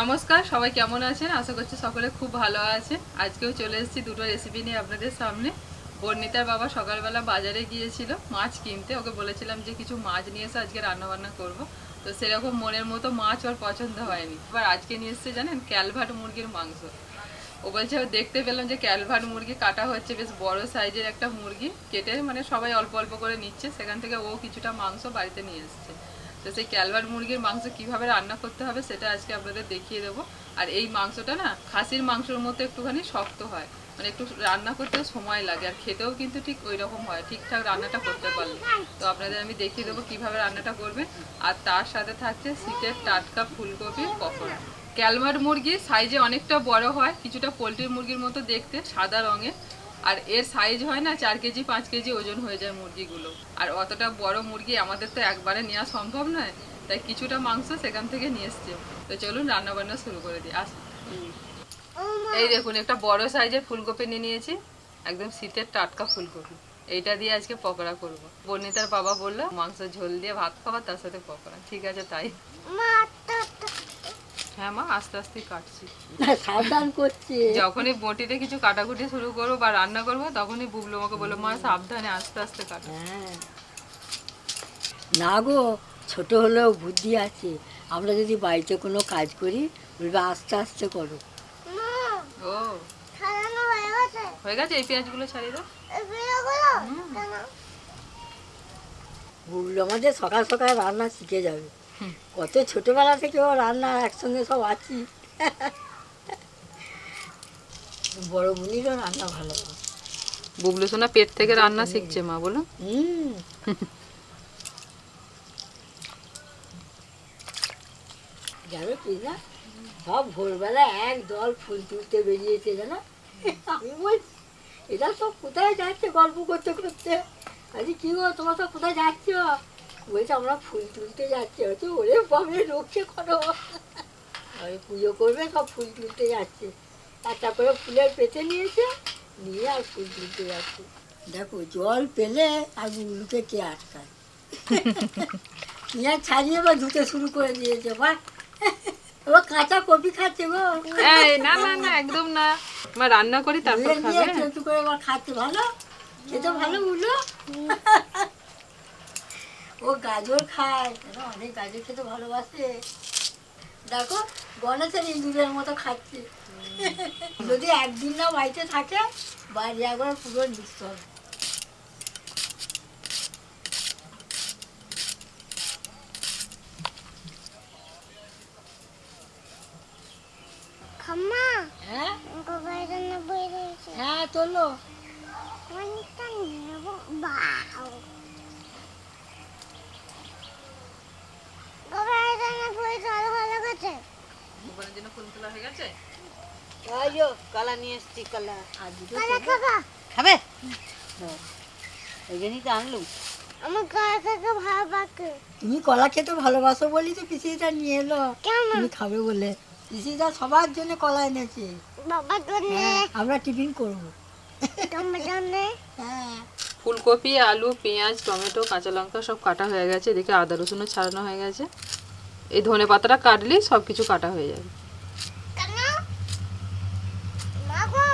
নমস্কার, সবাই কেমন আছেন? আশা করছি সকলে খুব ভালো আছে আজকেও চলে এসেছি দুটো রেসিপি নিয়ে আপনাদের সামনে। বর্ণিতার বাবা সকালবেলা বাজারে গিয়েছিল মাছ কিনতে। ওকে বলেছিলাম যে কিছু মাছ নিয়ে এসে আজকে রান্নাবান্না করব। তো সেরকম মনের মতো মাছ ওর পছন্দ হয়নি। এবার আজকে নিয়ে এসেছে জানেন ক্যালভাট মুরগির মাংস। ও বলছে দেখতে পেলাম যে ক্যালভাট মুরগি কাটা হচ্ছে, বেশ বড় সাইজের একটা মুরগি। কেটে মানে সবাই অল্প অল্প করে নিচ্ছে। সেখান থেকে ও কিছুটা মাংস বাড়িতে নিয়ে এসেছে। তো সেই ক্যালভার মুরগির মাংস কীভাবে রান্না করতে হবে সেটা আজকে আপনাদের দেখিয়ে দেবো। আর এই মাংসটা না, খাসির মাংসের মতো একটুখানি শক্ত হয়। মানে একটু রান্না করতে সময় লাগে আর খেতেও কিন্তু ঠিক ওই রকম হয়, ঠিকঠাক রান্নাটা করতে পারলে। তো আপনাদের আমি দেখিয়ে দেবো কীভাবে রান্নাটা করবেন। আর তার সাথে থাকছে শীতের টাটকা ফুলকপি পকোড়া। ক্যালমার মুরগি সাইজে অনেকটা বড় হয়, কিছুটা পোলট্রির মুরগির মতো দেখতে, সাদা রঙের। আর এর সাইজ হয় না, চার কেজি, পাঁচ কেজি ওজন হয়ে যায় মুরগিগুলো। আর অতটা বড় মুরগি আমাদের তো একবারে নেওয়া সম্ভব নয়, তাই কিছুটা মাংস সেখান থেকে নিয়ে এসছে। তো চলুন রান্না বান্না শুরু করে দিই। আস এই দেখুন, একটা বড় সাইজের ফুলকপি নিয়ে নিয়েছি, একদম শীতের টাটকা ফুলকপি। এইটা দিয়ে আজকে পকোড়া করব। বর্ণিতার বাবা বলল, মাংস ঝোল দিয়ে ভাত খাওয়া তার সাথে পকোড়া। ঠিক আছে, তাই। হ্যাঁ মা আস্তে আস্তে কাটছি। সাবধান করছে। যখনই বটিতে কিছু কাটাকুটি শুরু করব বা রান্না করব তখনই বুবলু আমাকে বলল মা সাবধানে আস্তে আস্তে কাটো। হ্যাঁ। না গো ছোট হলেও বুদ্ধি আছে। আমরা যদি বাড়িতে কোনো কাজ করি বলবে আস্তে আস্তে করো। ও। হয়ে গেছে। এই পেঁয়াজগুলো ছাড়িয়ে দাও। বুবলু আমাদের সকাল সকাল রান্না শিখে যাবে। কত ছোটবেলা থেকে ও রান্না একসঙ্গে সব আছি। বড় বোনিরও রান্না ভালো বুবলু সোনা পেট থেকে রান্না শিখছে মা বলো হুম। কি না? সব ভোরবেলা এক দল ফুল তুলতে বেরিয়েছে জানো? আমি বলছি এরা সব কোথায় যাচ্ছে গল্প করতে করতে? আরে কি গো তোমরা সব কোথায় যাচ্ছ? বলছে আমরা ফুল তুলতে যাচ্ছি হচ্ছে ওরে বাবরে রক্ষে করো। ওই পুজো করবে সব ফুল তুলতে যাচ্ছে। একটা করে ফুলের পেতে নিয়েছে নিয়ে আর ফুল তুলতে যাচ্ছে। দেখো জল পেলে আর গুগলুকে কে আটকায়? নিয়ে ছাড়িয়ে বা ধুতে শুরু করে দিয়েছে বা? এবার কাঁচা কপি খাচ্ছে গো। এই না না না একদম না। মা রান্না করি তারপর খাবে। একটু করে খাচ্ছে ভালো? খেতে ভালো বুঝলো ও গাজর খায়। জানো, অনেক গাজর খেতে ভালোবাসে। দেখো গণেশের ইঁদুরের মতো খাচ্ছে। যদি একদিন না বাড়িতে থাকে বাড়ি একবার পুরো নিশ্চয় হ্যাঁ? গোবরে বই রয়েছে হ্যাঁ তোলো কোনটা নেব বাও গোবরে বই ভালো ভালো গেছে দোকানের জন্য ফুল তোলা হয়ে গেছে? কলা নিয়ে এসছি কলা। আর দুটো কালা খাবা? খাবে? ওই জন্যই তো আনলুম। আমার কাকা কাকা ভালো তুমি কলা খেতে ভালোবাসো বলি তো পিসিটা নিয়ে এলো। তুমি খাবে বলে। পিসিটা সবার জন্য কলা এনেছে। জন্য? হ্যাঁ আমরা টিফিন করব। তোমার জন্য? হ্যাঁ। ফুলকপি আলু পেঁয়াজ টমেটো কাঁচা লঙ্কা সব কাটা হয়ে গেছে। এদিকে আদা রসুনও ছাড়ানো হয়ে গেছে। এই ধনে পাতাটা কাটলেই সব কিছু কাটা হয়ে যাবে কেন মা গো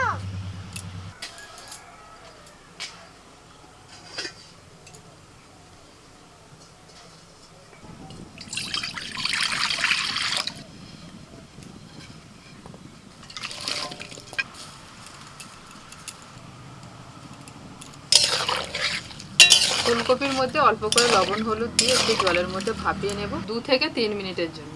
ফুলকপির মধ্যে অল্প করে লবণ, হলুদ দিয়ে একটু জলের মধ্যে ভাপিয়ে নেব দু থেকে তিন মিনিটের জন্য।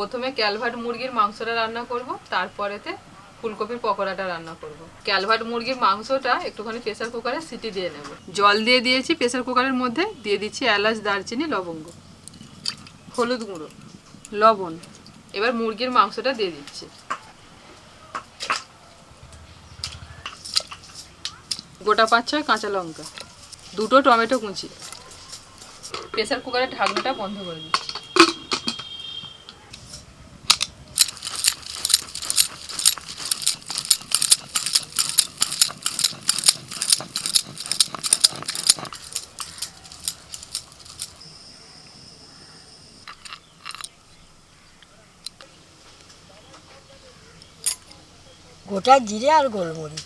প্রথমে ক্যালভাট মুরগির মাংসটা রান্না করব, তারপরেতে ফুলকপির পকোড়াটা রান্না করব। ক্যালভাট মুরগির মাংসটা একটুখানি প্রেসার কুকারে সিটি দিয়ে নেব। জল দিয়ে দিয়েছি প্রেসার কুকারের মধ্যে, দিয়ে দিচ্ছি এলাচ, দারচিনি, লবঙ্গ, হলুদ গুঁড়ো, লবণ। এবার মুরগির মাংসটা দিয়ে দিচ্ছি। গোটা পাঁচ ছয় কাঁচা লঙ্কা, দুটো টমেটো কুচি। প্রেসার কুকারের ঢাকনাটা বন্ধ করে দিচ্ছি। গোটা জিরে আর গোলমরিচ।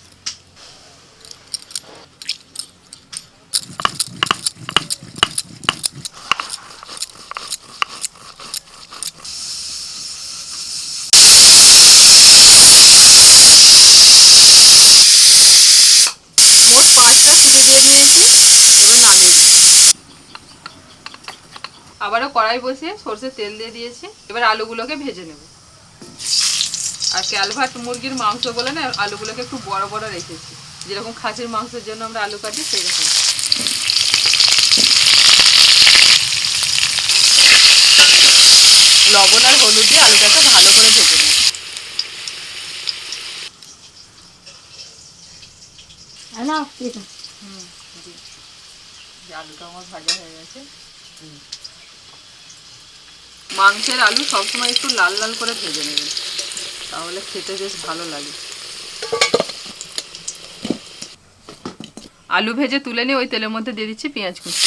মোট পাঁচটা সিটি দিয়ে নিয়েছি, এবার নামিয়ে দিচ্ছি আবারও কড়াই বসিয়ে সর্ষের তেল দিয়ে দিয়েছি, এবার আলুগুলোকে ভেজে নেব। আর ক্যালভাট মুরগির মাংস বলে না আলুগুলোকে একটু বড় বড় রেখেছি। যেরকম খাসির মাংসের জন্য আমরা আলু কাটি সেই রকম লবণ আর হলুদ দিয়ে আলুটাকে ভালো করে ভেজে নেব না হুম, যে আলুটা আমার ভাজা হয়ে গেছে। মাংসের আলু সবসময় একটু লাল লাল করে ভেজে নেবেন। তাহলে খেতে বেশ ভালো লাগে। আলু ভেজে তুলে নিয়ে ওই তেলের মধ্যে দিয়ে দিচ্ছি পেঁয়াজ কুচি।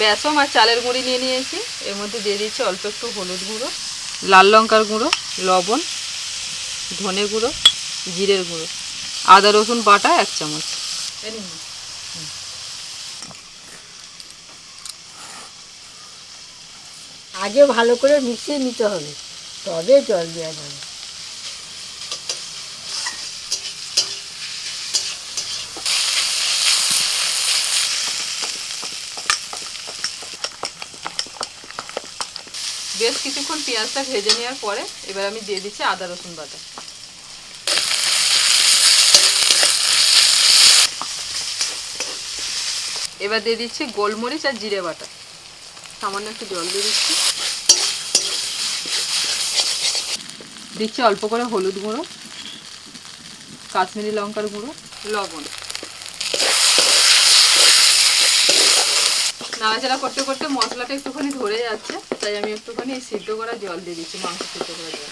বেসম আর চালের গুঁড়ি নিয়ে নিয়েছি। এর মধ্যে দিয়ে দিচ্ছি অল্প একটু হলুদ গুঁড়ো, লাল লঙ্কার গুঁড়ো, লবণ, ধনে গুঁড়ো, জিরের গুঁড়ো, আদা রসুন বাটা এক চামচ। আগে ভালো করে মিশিয়ে নিতে হবে। তবে জল দেওয়া যাবে। বেশ কিছুক্ষণ পেঁয়াজটা ভেজে নেওয়ার পরে এবার আমি দিয়ে দিচ্ছি আদা, রসুন বাটা। এবার দিয়ে দিচ্ছি গোলমরিচ আর জিরে বাটা। সামান্য একটু জল দিয়ে দিচ্ছি। দিচ্ছি অল্প করে হলুদ গুঁড়ো, কাশ্মীরি লঙ্কার গুঁড়ো, লবণ। নাড়াচাড়া করতে করতে মশলাটা একটুখানি ধরে যাচ্ছে, তাই আমি একটুখানি এই সিদ্ধ করা জল দিয়ে দিচ্ছি, মাংস সিদ্ধ করা জল।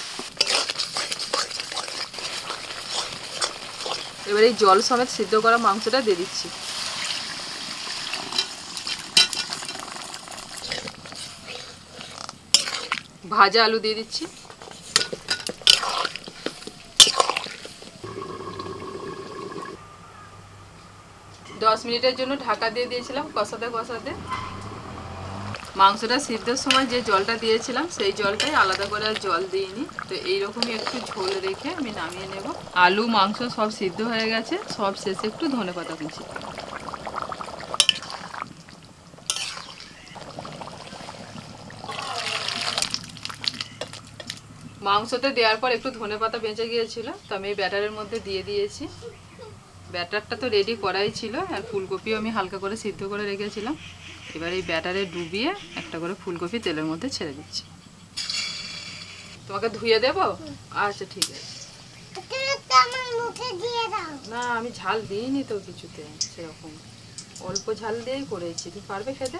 এবার এই জল সমেত সিদ্ধ করা মাংসটা দিয়ে দিচ্ছি। ভাজা আলু দিয়ে দিচ্ছি। দশ মিনিটের জন্য ঢাকা দিয়ে দিয়েছিলাম, কষাতে কষাতে। মাংসটা সিদ্ধর সময় যে জলটা দিয়েছিলাম, সেই জলটাই আলাদা করে আর জল দিইনি। তো এইরকমই একটু ঝোল রেখে আমি নামিয়ে নেব। আলু, মাংস সব সিদ্ধ হয়ে গেছে, সব শেষে একটু ধনে পাতা কুচি। মাংসতে দেওয়ার পর একটু ধনে পাতা বেঁচে গিয়েছিল তো আমি এই ব্যাটারের মধ্যে দিয়ে দিয়েছি। ব্যাটারটা তো রেডি করাই ছিল আর ফুলকপিও আমি হালকা করে সিদ্ধ করে রেখেছিলাম। এবার এই ব্যাটারে ডুবিয়ে একটা করে ফুলকপি তেলের মধ্যে ছেড়ে দিচ্ছি। তোমাকে ধুয়ে দেবো? আচ্ছা ঠিক আছে। না আমি ঝাল দিইনি তো কিছুতে সেরকম। অল্প ঝাল দিয়েই করেছি। তুই পারবে খেতে?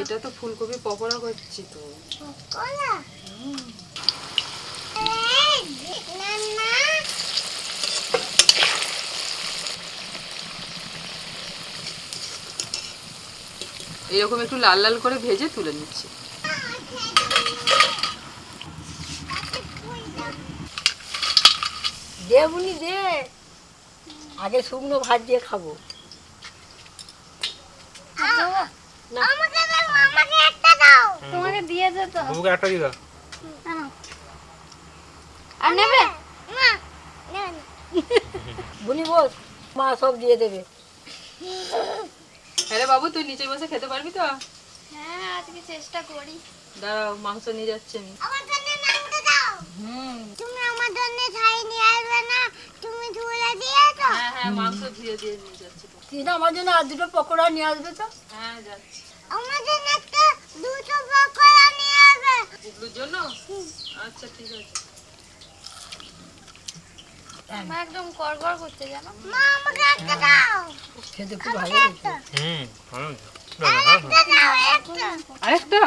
এটা তো ফুলকপি পকোড়া করছি তো। এরকম একটু লাল লাল করে ভেজে তুলে নিচ্ছি। দে বুনি দে। আগে শুকনো ভাত দিয়ে খাব। আমাকে দাও আমাকে একটা দাও। তোমাকে দিয়ে দে তো। বুবুকে একটা দিয়ে দাও। আর নেবে? না না না। বুনি বস মা সব দিয়ে দেবে। হ্যাঁ বাবু তুই নিচে বসে খেতে পারবি তো? হ্যাঁ আজকে চেষ্টা করি। দাঁড়াও মাংস নিয়ে যাচ্ছে আমি। আমার জন্য নামতে দাও। হুম। তুমি আমার জন্য ছাই নিয়ে আসবে না তুমি ধুলে দিয়েছ হ্যাঁ হ্যাঁ মাংস ধুয়ে দিয়ে নিয়ে যাচ্ছি। তুই না আমার জন্য আর দুটো পকোড়া নিয়ে আসবে তো? হ্যাঁ যাচ্ছি। আমার জন্য একটা দুটো পকোড়া নিয়ে জন্য? আচ্ছা ঠিক আছে। মা একদম গড়গড় করতে জানো? মা আমাকে একটা দাও। খেতে খুব ভালো হয়েছে। হুম ভালো হয়েছে। দাও, দাও, দাও। একটা দাও একটা। আরেকটা?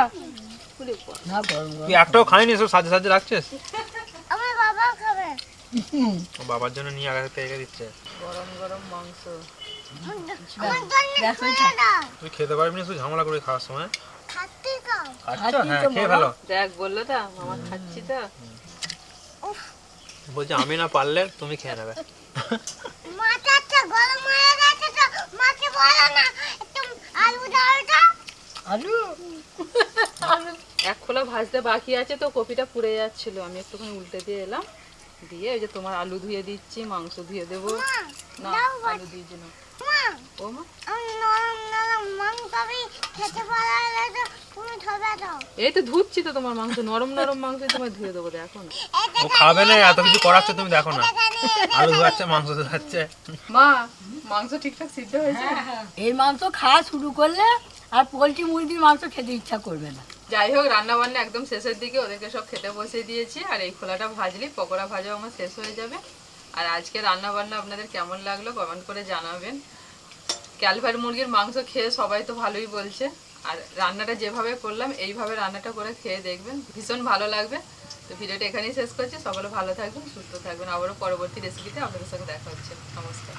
না গরম গরম তুই একটাও খাইনি সব সাজে সাজে রাখছিস? আমার বাবা খাবে। ও বাবার জন্য নিয়ে আগে থেকে রেখে দিচ্ছে। গরম গরম মাংস। তুই খেতে পারবি না তুই ঝামেলা করে খাওয়ার সময় তো আচ্ছা খাচ্ছি? হ্যাঁ খেয়ে। ফেলো। দেখ বলল তো মামা খাচ্ছি তো। বলছি আমি না পারলে তুমি খেয়ে নেবে। মাথাটা গরম হয়ে গেছে তো মাকে বলো না একটু আলু দাও তো। আলু? এক খোলা ভাজতে বাকি আছে তো কপিটা পুড়ে যাচ্ছিল। আমি একটুখানি উল্টে দিয়ে এলাম। দিয়ে ওই যে তোমার আলু ধুয়ে দিচ্ছি মাংস ধুয়ে দেবো। না আলু দিয়ে না মা ও মা আমি নরম নরম মাংস আমি খেতে পারলে তো তুমি ধরে দাও। এই তো ধুচ্ছি তো তোমার মাংস নরম নরম মাংস তোমায় ধুয়ে দেবো দেখো ও খাবে না এত কিছু করাচ্ছে তুমি দেখো না। আলু ধোয়াচ্ছে মাংস ধোয়াচ্ছে। মা মাংস ঠিকঠাক সিদ্ধ হয়েছে? এই মাংস খাওয়া শুরু করলে আর পোলট্রি মুরগির মাংস খেতে ইচ্ছা করবে না। যাই হোক রান্না বান্না একদম শেষের দিকে ওদেরকে সব খেতে বসিয়ে দিয়েছি আর এই খোলাটা ভাজলি পকোড়া ভাজাও আমার শেষ হয়ে যাবে। আর আজকে রান্না বান্না আপনাদের কেমন লাগল কমেন্ট করে জানাবেন। ক্যালভার মুরগির মাংস খেয়ে সবাই তো ভালোই বলছে। আর রান্নাটা যেভাবে করলাম, এইভাবে রান্নাটা করে খেয়ে দেখবেন। ভীষণ ভালো লাগবে। তো ভিডিওটা এখানেই শেষ করছি। সকলে ভালো থাকবেন, সুস্থ থাকবেন। আবারও পরবর্তী রেসিপিতে আপনাদের সঙ্গে দেখা হচ্ছে। নমস্কার।